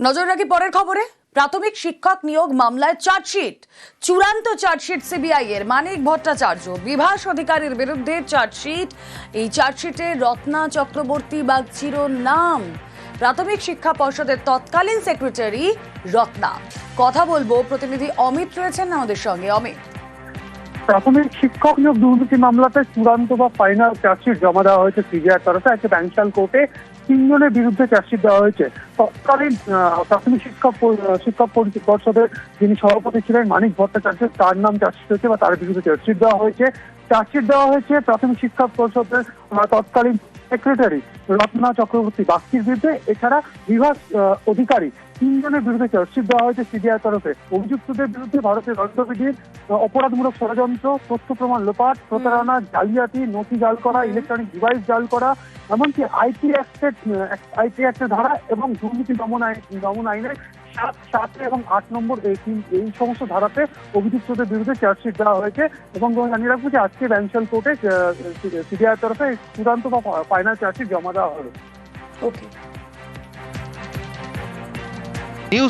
নজর রাখি পরের খবরে। প্রাথমিক শিক্ষক নিয়োগ মামলায় চার্জশিট। চূড়ান্ত চার্জশিট সিবিআই এর মানিক ভট্টাচার্য বিভাস অধিকারীর বিরুদ্ধে চার্জশিট। এই চার্জশিটে রত্না চক্রবর্তী বাগচির নাম প্রাথমিক শিক্ষা পর্ষদের তৎকালীন সেক্রেটারি রত্না। কথা বলব প্রতিনিধি অমিত রয়েছেন আমাদের সঙ্গে। অমিত। প্রাথমিক শিক্ষক নিয়োগ দুর্নীতি মামলাতে চূড়ান্ত বা ফাইনাল চার্জশিট জমা দেওয়া হয়েছে সিবিআই তরফে। আজকে ব্যাংশাল কোর্টে তিনজনের বিরুদ্ধে চার্জশিট দেওয়া হয়েছে। তৎকালীন প্রাথমিক শিক্ষক শিক্ষক পরিষদের যিনি সভাপতি ছিলেন মানিক ভট্টাচার্য, তার নাম চার্জশিট হয়েছে বা তার বিরুদ্ধে চার্জশিট দেওয়া হয়েছে। চার্জশিট দেওয়া হয়েছে প্রাথমিক শিক্ষক পরিষদের তৎকালীন সেক্রেটারি রত্না চক্রবর্তী, বাস্তির বিরুদ্ধে, এছাড়া বিভাগ অধিকারী তিনজনের বিরুদ্ধে চার্জশিট দেওয়া হয়েছে সিবিআই তরফে, অভিযুক্তদের বিরুদ্ধে ভারতের দণ্ডবিধির অপরাধমূলক ষড়যন্ত্র, তথ্য প্রমাণ লোপাট, প্রতারণা, জালিয়াতি, নথি জাল করা ইলেকট্রনিক ডিভাইস জাল করা, এমনকি আইটি অ্যাক্টের আইটি অ্যাক্টের ধারা এবং দুর্নীতি দমন আইন দমন আইনের সাত সাত এবং আট নম্বর এই তিন, এই সমস্ত ধারাতে অভিযুক্তদের বিরুদ্ধে চার্জশিট দেওয়া হয়েছে এবং জানিয়ে রাখব যে আজকে ব্যাংশাল কোর্টে সিবিআই তরফে চূড়ান্ত বা ফাইনাল চার্জশিট জমা দেওয়া হবে। ওকে